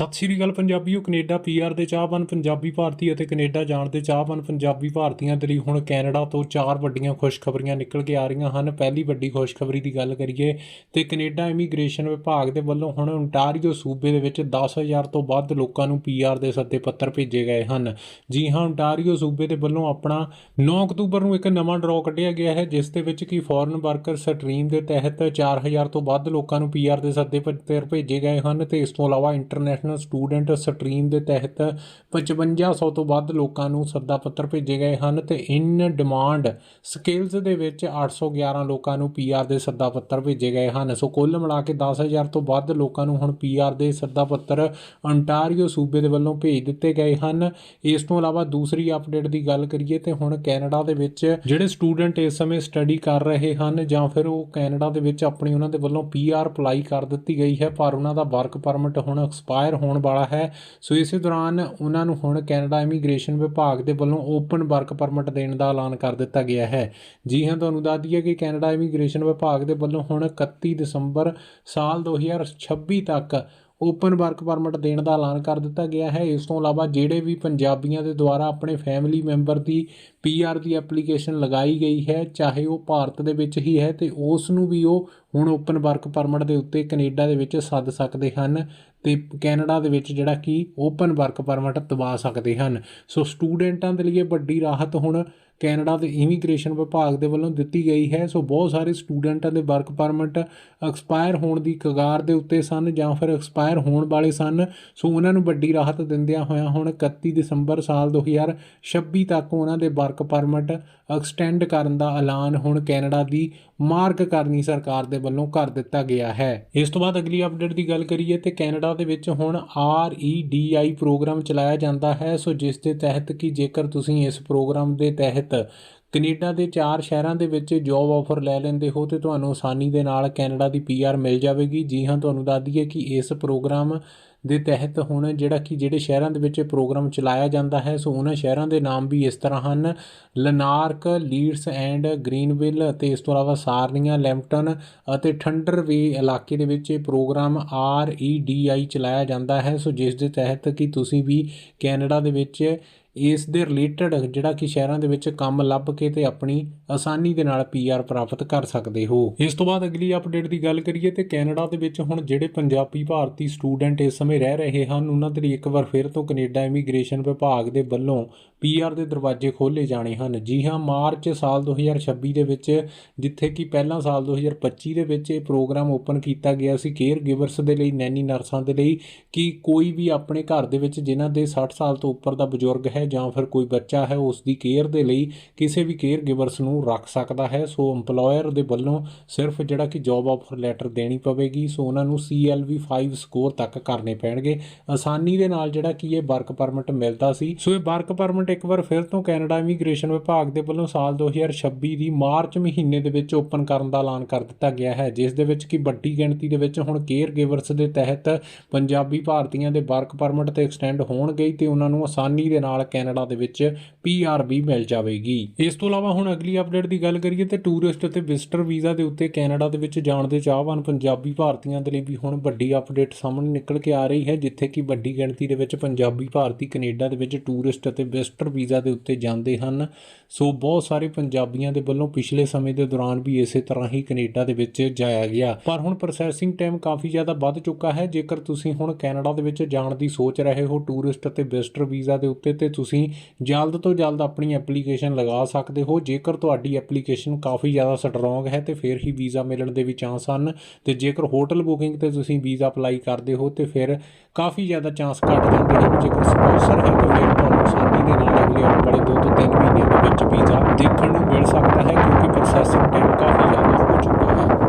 ਸਤਿ ਸ਼੍ਰੀ ਅਕਾਲ ਪੰਜਾਬੀਓ, Canada PR ਦੇ ਚਾਹਵਾਨ ਪੰਜਾਬੀ ਭਾਰਤੀ ਅਤੇ ਕੈਨੇਡਾ ਜਾਣ ਦੇ ਚਾਹਵਾਨ ਪੰਜਾਬੀ ਭਾਰਤੀਆਂ ਦੇ ਲਈ ਹੁਣ ਕੈਨੇਡਾ ਤੋਂ ਚਾਰ ਵੱਡੀਆਂ ਖੁਸ਼ਖਬਰੀਆਂ ਨਿਕਲ ਕੇ ਆ ਰਹੀਆਂ ਹਨ। ਪਹਿਲੀ ਵੱਡੀ ਖੁਸ਼ਖਬਰੀ ਦੀ ਗੱਲ ਕਰੀਏ ਤੇ ਕੈਨੇਡਾ ਇਮੀਗ੍ਰੇਸ਼ਨ ਵਿਭਾਗ ਦੇ ਵੱਲੋਂ ਹੁਣ ਓਨਟਾਰੀਓ ਸੂਬੇ ਦੇ ਵਿੱਚ 10000 ਤੋਂ ਵੱਧ ਲੋਕਾਂ ਨੂੰ ਪੀਆਰ ਦੇ ਸੱਦੇ ਪੱਤਰ ਭੇਜੇ ਗਏ ਹਨ। ਜੀ ਹਾਂ ਓਨਟਾਰੀਓ ਸੂਬੇ ਦੇ ਵੱਲੋਂ ਆਪਣਾ 9 ਅਕਤੂਬਰ ਨੂੰ ਇੱਕ ਨਵਾਂ ਡਰਾਅ ਕੱਢਿਆ ਗਿਆ ਹੈ, ਜਿਸ ਦੇ ਵਿੱਚ ਕਿ ਫੋਰਨ ਵਰਕਰ ਸਟਰੀਮ ਦੇ ਤਹਿਤ 4000 ਤੋਂ ਵੱਧ ਲੋਕਾਂ ਨੂੰ ਪੀਆਰ ਦੇ ਸੱਦੇ ਪੱਤਰ ਭੇਜੇ ਗਏ ਹਨ ਤੇ ਇਸ ਤੋਂ ਇਲਾਵਾ ਇੰਟਰਨੈਸ਼ਨਲ ਸਟੂਡੈਂਟ ਸਟਰੀਮ ਦੇ ਤਹਿਤ 5500 ਤੋਂ ਵੱਧ ਲੋਕਾਂ ਨੂੰ ਸੱਦਾ ਪੱਤਰ ਭੇਜੇ ਗਏ ਹਨ ਤੇ ਇਨ ਡਿਮਾਂਡ ਸਕਿੱਲਸ ਦੇ ਵਿੱਚ 811 ਲੋਕਾਂ ਨੂੰ ਪੀਆਰ ਦੇ ਸੱਦਾ ਪੱਤਰ ਭੇਜੇ ਗਏ ਹਨ। ਸੋ ਕੁੱਲ ਮਿਲਾ ਕੇ 10000 ਤੋਂ ਵੱਧ ਲੋਕਾਂ ਨੂੰ ਹੁਣ ਪੀਆਰ ਦੇ ਸੱਦਾ ਪੱਤਰ ਅੰਟਾਰੀਓ ਸੂਬੇ ਦੇ ਵੱਲੋਂ ਭੇਜ ਦਿੱਤੇ ਗਏ ਹਨ। ਇਸ ਤੋਂ ਇਲਾਵਾ ਦੂਸਰੀ ਅਪਡੇਟ ਦੀ ਗੱਲ ਕਰੀਏ ਤੇ ਹੁਣ ਕੈਨੇਡਾ ਦੇ ਵਿੱਚ ਜਿਹੜੇ ਸਟੂਡੈਂਟ ਇਸ ਸਮੇਂ ਸਟੱਡੀ ਕਰ ਰਹੇ ਹਨ ਜਾਂ ਫਿਰ ਉਹ ਕੈਨੇਡਾ ਦੇ ਵਿੱਚ ਆਪਣੀ ਉਹਨਾਂ ਦੇ ਵੱਲੋਂ ਪੀਆਰ ਅਪਲਾਈ ਕਰ ਦਿੱਤੀ ਗਈ ਹੈ ਪਰ ਉਹਨਾਂ ਦਾ ਵਰਕ ਪਰਮਿਟ ਹੁਣ ਐਕਸਪਾਇਰ ਹੋਣ ਵਾਲਾ ਹੈ। ਸੋ ਇਸੇ ਦੌਰਾਨ ਉਹਨਾਂ ਨੂੰ ਹੁਣ ਕੈਨੇਡਾ ਇਮੀਗ੍ਰੇਸ਼ਨ ਵਿਭਾਗ ਦੇ ਵੱਲੋਂ ਓਪਨ ਵਰਕ ਪਰਮਿਟ ਦੇਣ ਦਾ ਐਲਾਨ ਕਰ ਦਿੱਤਾ ਗਿਆ ਹੈ। ਜੀ ਹਾਂ, ਤੁਹਾਨੂੰ ਦੱਸ ਦਈਏ ਕਿ ਕੈਨੇਡਾ ਇਮੀਗ੍ਰੇਸ਼ਨ ਵਿਭਾਗ ਦੇ ਵੱਲੋਂ ਹੁਣ 31 ਦਸੰਬਰ ਸਾਲ 2026 ਤੱਕ ਓਪਨ ਵਰਕ ਪਰਮਿਟ ਦੇਣ ਦਾ ਐਲਾਨ ਕਰ ਦਿੱਤਾ ਗਿਆ ਹੈ। ਇਸ ਤੋਂ ਇਲਾਵਾ ਜਿਹੜੇ ਵੀ ਪੰਜਾਬੀਆਂ ਦੇ ਦੁਆਰਾ ਆਪਣੇ ਫੈਮਿਲੀ ਮੈਂਬਰ ਦੀ ਪੀਆਰ ਦੀ ਐਪਲੀਕੇਸ਼ਨ ਲਗਾਈ ਗਈ ਹੈ, ਚਾਹੇ ਉਹ ਭਾਰਤ ਦੇ ਵਿੱਚ ਹੀ ਹੈ ਤੇ ਉਸ ਨੂੰ ਵੀ ਉਹ ਹੁਣ ਓਪਨ ਵਰਕ ਪਰਮਿਟ ਦੇ ਉੱਤੇ ਕੈਨੇਡਾ ਦੇ ਵਿੱਚ ਸੱਦ ਸਕਦੇ ਹਨ। ਅਤੇ ਕੈਨੇਡਾ ਦੇ ਵਿੱਚ ਜਿਹੜਾ ਕਿ ਓਪਨ ਵਰਕ ਪਰਮਿਟ ਦਵਾ ਸਕਦੇ ਹਨ। ਸੋ ਸਟੂਡੈਂਟਾਂ ਦੇ ਲਈ ਇਹ ਵੱਡੀ ਰਾਹਤ ਹੁਣ ਕੈਨੇਡਾ ਦੇ ਇਮੀਗ੍ਰੇਸ਼ਨ ਵਿਭਾਗ ਦੇ ਵੱਲੋਂ ਦਿੱਤੀ ਗਈ ਹੈ। ਸੋ ਬਹੁਤ ਸਾਰੇ ਸਟੂਡੈਂਟਾਂ ਦੇ ਵਰਕ ਪਰਮਿਟ ਐਕਸਪਾਇਰ ਹੋਣ ਦੀ ਕਗਾਰ ਦੇ ਉੱਤੇ ਸਨ ਜਾਂ ਫਿਰ ਐਕਸਪਾਇਰ ਹੋਣ ਵਾਲੇ ਸਨ। ਸੋ ਉਹਨਾਂ ਨੂੰ ਵੱਡੀ ਰਾਹਤ ਦਿੰਦਿਆਂ ਹੋਇਆਂ ਹੁਣ 31 ਦਸੰਬਰ ਸਾਲ 2026 ਤੱਕ ਉਹਨਾਂ ਦੇ ਵਰਕ ਪਰਮਿਟ ਐਕਸਟੈਂਡ ਕਰਨ ਦਾ ਐਲਾਨ ਹੁਣ ਕੈਨੇਡਾ ਦੀ ਮਾਰਕ ਕਰਨੀ ਸਰਕਾਰ ਦੇ ਵੱਲੋਂ ਕਰ ਦਿੱਤਾ ਗਿਆ ਹੈ। ਇਸ ਤੋਂ ਬਾਅਦ ਅਗਲੀ ਅਪਡੇਟ ਦੀ ਗੱਲ ਕਰੀਏ ਤੇ ਕੈਨੇਡਾ ਦੇ ਵਿੱਚ ਹੁਣ REDI ਪ੍ਰੋਗਰਾਮ ਚਲਾਇਆ ਜਾਂਦਾ ਹੈ। ਸੋ ਜਿਸ ਦੇ ਤਹਿਤ ਕਿ ਜੇਕਰ ਤੁਸੀਂ ਇਸ ਪ੍ਰੋਗਰਾਮ ਦੇ ਤਹਿਤ ਕੈਨੇਡਾ ਦੇ ਚਾਰ ਸ਼ਹਿਰਾਂ ਦੇ ਵਿੱਚ ਜੌਬ ਆਫਰ ਲੈ ਲੈਂਦੇ ਹੋ ਤੇ ਤੁਹਾਨੂੰ ਆਸਾਨੀ ਦੇ ਨਾਲ ਕੈਨੇਡਾ ਦੀ ਪੀਆਰ ਮਿਲ ਜਾਵੇਗੀ। ਜੀ ਹਾਂ, ਤੁਹਾਨੂੰ ਦੱਸ ਦਈਏ ਕਿ ਇਸ ਪ੍ਰੋਗਰਾਮ ਦੇ ਤਹਿਤ ਹੁਣ ਜਿਹੜਾ ਕਿ ਜਿਹੜੇ ਸ਼ਹਿਰਾਂ ਦੇ ਵਿੱਚ ਪ੍ਰੋਗਰਾਮ ਚਲਾਇਆ ਜਾਂਦਾ ਹੈ, ਸੋ ਉਹਨਾਂ ਸ਼ਹਿਰਾਂ ਦੇ ਨਾਮ ਵੀ ਇਸ ਤਰ੍ਹਾਂ ਹਨ। ਲਨਾਰਕ ਲੀਡਸ ਐਂਡ ਗ੍ਰੀਨਵਿਲ ਅਤੇ ਇਸ ਤੋਂ ਇਲਾਵਾ ਸਾਰਨੀਆ ਲੈਂਪਟਨ ਅਤੇ ਠੰਡਰਵੇ ਇਲਾਕੇ ਦੇ ਵਿੱਚ ਇਹ program R E D I ਚਲਾਇਆ ਜਾਂਦਾ ਹੈ। ਸੋ ਜਿਸ ਦੇ ਤਹਿਤ ਕਿ ਤੁਸੀਂ ਵੀ ਕੈਨੇਡਾ ਦੇ ਵਿੱਚ ਇਸ ਦੇ ਰਿਲੇਟਡ ਜਿਹੜਾ ਕਿ ਸ਼ਹਿਰਾਂ ਦੇ ਵਿੱਚ ਕੰਮ ਲੱਭ ਕੇ ਤੇ ਆਪਣੀ ਆਸਾਨੀ ਦੇ ਨਾਲ ਪੀਆਰ ਪ੍ਰਾਪਤ ਕਰ ਸਕਦੇ ਹੋ। ਇਸ ਤੋਂ ਬਾਅਦ ਅਗਲੀ ਅਪਡੇਟ ਦੀ ਗੱਲ ਕਰੀਏ ਤੇ ਕੈਨੇਡਾ ਦੇ ਵਿੱਚ ਹੁਣ ਜਿਹੜੇ ਪੰਜਾਬੀ ਭਾਰਤੀ ਸਟੂਡੈਂਟ ਇਸ ਸਮੇਂ ਰਹਿ ਰਹੇ ਹਨ, ਉਹਨਾਂ ਦੇ ਲਈ ਇੱਕ ਵਾਰ ਫਿਰ ਤੋਂ ਕੈਨੇਡਾ ਇਮੀਗ੍ਰੇਸ਼ਨ ਵਿਭਾਗ ਦੇ ਵੱਲੋਂ ਪੀਆਰ ਦੇ ਦਰਵਾਜ਼ੇ ਖੋਲ੍ਹੇ ਜਾਣੇ ਹਨ। ਜੀ ਹਾਂ, ਮਾਰਚ ਸਾਲ 2026 ਦੇ ਵਿੱਚ, ਜਿੱਥੇ ਕਿ ਪਹਿਲਾਂ ਸਾਲ 2025 ਦੇ ਵਿੱਚ ਇਹ ਪ੍ਰੋਗਰਾਮ ਓਪਨ ਕੀਤਾ ਗਿਆ ਸੀ ਕੇਅਰ ਗਿਵਰਸ ਦੇ ਲਈ, ਨੈਨੀ ਨਰਸਾਂ ਦੇ ਲਈ, ਕਿ ਕੋਈ ਵੀ ਆਪਣੇ ਘਰ ਦੇ ਵਿੱਚ ਜਿਨ੍ਹਾਂ ਦੇ 60 ਸਾਲ ਤੋਂ ਉੱਪਰ ਦਾ ਬਜ਼ੁਰਗ ਹੈ ਜਾਂ ਫਿਰ ਕੋਈ ਬੱਚਾ ਹੈ, ਉਸ ਦੀ ਕੇਅਰ ਦੇ ਲਈ ਕਿਸੇ ਵੀ ਕੇਅਰ ਗਿਵਰਸ ਨੂੰ ਰੱਖ ਸਕਦਾ ਹੈ। ਸੋ EMPLOYER ਦੇ ਵੱਲੋਂ ਸਿਰਫ ਜਿਹੜਾ ਕਿ ਜੌਬ ਆਫਰ ਲੈਟਰ ਦੇਣੀ ਪਵੇਗੀ, ਸੋ ਉਹਨਾਂ ਨੂੰ CLV 5 ਸਕੋਰ ਤੱਕ ਕਰਨੇ ਪੈਣਗੇ। ਆਸਾਨੀ ਦੇ ਨਾਲ ਜਿਹੜਾ ਕਿ ਇਹ ਵਰਕ ਪਰਮਿਟ ਮਿਲਦਾ ਸੀ। ਸੋ ਇਹ ਵਰਕ ਪਰਮਿਟ ਇੱਕ ਵਾਰ ਫਿਰ ਤੋਂ ਕੈਨੇਡਾ ਇਮੀਗ੍ਰੇਸ਼ਨ ਵਿਭਾਗ ਦੇ ਵੱਲੋਂ ਸਾਲ 2026 ਦੀ ਮਾਰਚ ਮਹੀਨੇ ਦੇ ਵਿੱਚ ਓਪਨ ਕਰਨ ਦਾ ਐਲਾਨ ਕਰ ਦਿੱਤਾ ਗਿਆ ਹੈ, ਜਿਸ ਦੇ ਵਿੱਚ ਕਿ ਵੱਡੀ ਗਿਣਤੀ ਦੇ ਵਿੱਚ ਹੁਣ ਕੇਅਰ ਗਿਵਰਸ ਦੇ ਤਹਿਤ ਪੰਜਾਬੀ ਭਾਰਤੀਆਂ ਦੇ ਵਰਕ ਪਰਮਿਟ ਤੇ ਐਕਸਟੈਂਡ ਹੋਣਗੇ ਤੇ ਉਹਨਾਂ ਨੂੰ ਆਸਾਨੀ ਦੇ ਨਾਲ ਕੈਨੇਡਾ ਦੇ ਵਿੱਚ ਪੀਆਰ ਵੀ ਮਿਲ ਜਾਵੇਗੀ। ਇਸ ਤੋਂ ਇਲਾਵਾ ਹੁਣ ਅਗਲੀ ਅਪਡੇਟ ਦੀ ਗੱਲ ਕਰੀਏ ਤੇ ਟੂਰਿਸਟ ਅਤੇ ਵਿਜ਼ਟਰ ਵੀਜ਼ਾ ਦੇ ਉੱਤੇ ਕੈਨੇਡਾ ਦੇ ਵਿੱਚ ਜਾਣ ਦੇ ਚਾਹਵਾਨ ਪੰਜਾਬੀ ਭਾਰਤੀਆਂ ਦੇ ਲਈ ਵੀ ਹੁਣ ਵੱਡੀ ਅਪਡੇਟ ਸਾਹਮਣੇ ਨਿਕਲ ਕੇ ਆ ਰਹੀ ਹੈ, ਜਿੱਥੇ ਕਿ ਵੱਡੀ ਗਿਣਤੀ ਦੇ ਵਿੱਚ ਪੰਜਾਬੀ ਭਾਰਤੀ ਕੈਨੇਡਾ ਦੇ ਵਿੱਚ ਟੂਰਿਸਟ ਅਤੇ ਵਿਜ਼ਟਰ ਵੀਜ਼ਾ ਦੇ ਉੱਤੇ ਜਾਂਦੇ ਹਨ। ਸੋ ਬਹੁਤ ਸਾਰੇ ਪੰਜਾਬੀਆਂ ਦੇ ਵੱਲੋਂ ਪਿਛਲੇ ਸਮੇਂ ਦੇ ਦੌਰਾਨ ਵੀ ਇਸੇ ਤਰ੍ਹਾਂ ਹੀ ਕੈਨੇਡਾ ਦੇ ਵਿੱਚ ਜਾਇਆ ਗਿਆ। ਪਰ ਹੁਣ ਪ੍ਰੋਸੈਸਿੰਗ ਟਾਈਮ ਕਾਫੀ ਜ਼ਿਆਦਾ ਵੱਧ ਚੁੱਕਾ ਹੈ। ਜੇਕਰ ਤੁਸੀਂ ਹੁਣ ਕੈਨੇਡਾ ਦੇ ਵਿੱਚ ਜਾਣ ਦੀ ਸੋਚ ਰਹੇ ਹੋ ਟੂਰਿਸਟ ਅਤੇ ਵਿਜ਼ਟਰ ਵੀਜ਼ਾ ਦੇ ਉੱਤੇ, ਤੇ ਤੁਸੀਂ ਜਲਦ ਤੋਂ ਜਲਦ ਆਪਣੀ ਐਪਲੀਕੇਸ਼ਨ ਲਗਾ ਸਕਦੇ ਹੋ। ਜੇਕਰ ਤੁਹਾਡੀ ਐਪਲੀਕੇਸ਼ਨ ਕਾਫੀ ਜ਼ਿਆਦਾ ਸਟਰੋਂਗ ਹੈ, ਤੇ ਫਿਰ ਹੀ ਵੀਜ਼ਾ ਮਿਲਣ ਦੇ ਵੀ ਚਾਂਸ ਹਨ। ਤੇ ਜੇਕਰ ਹੋਟਲ ਬੁਕਿੰਗ ਤੇ ਤੁਸੀਂ ਵੀਜ਼ਾ ਅਪਲਾਈ ਕਰਦੇ ਹੋ, ਤੇ ਫਿਰ ਕਾਫੀ ਜ਼ਿਆਦਾ ਚਾਂਸ ਘਟ ਜਾਂਦੇ ਹਨ। ਜੇਕਰ ਸਪਾਂਸਰ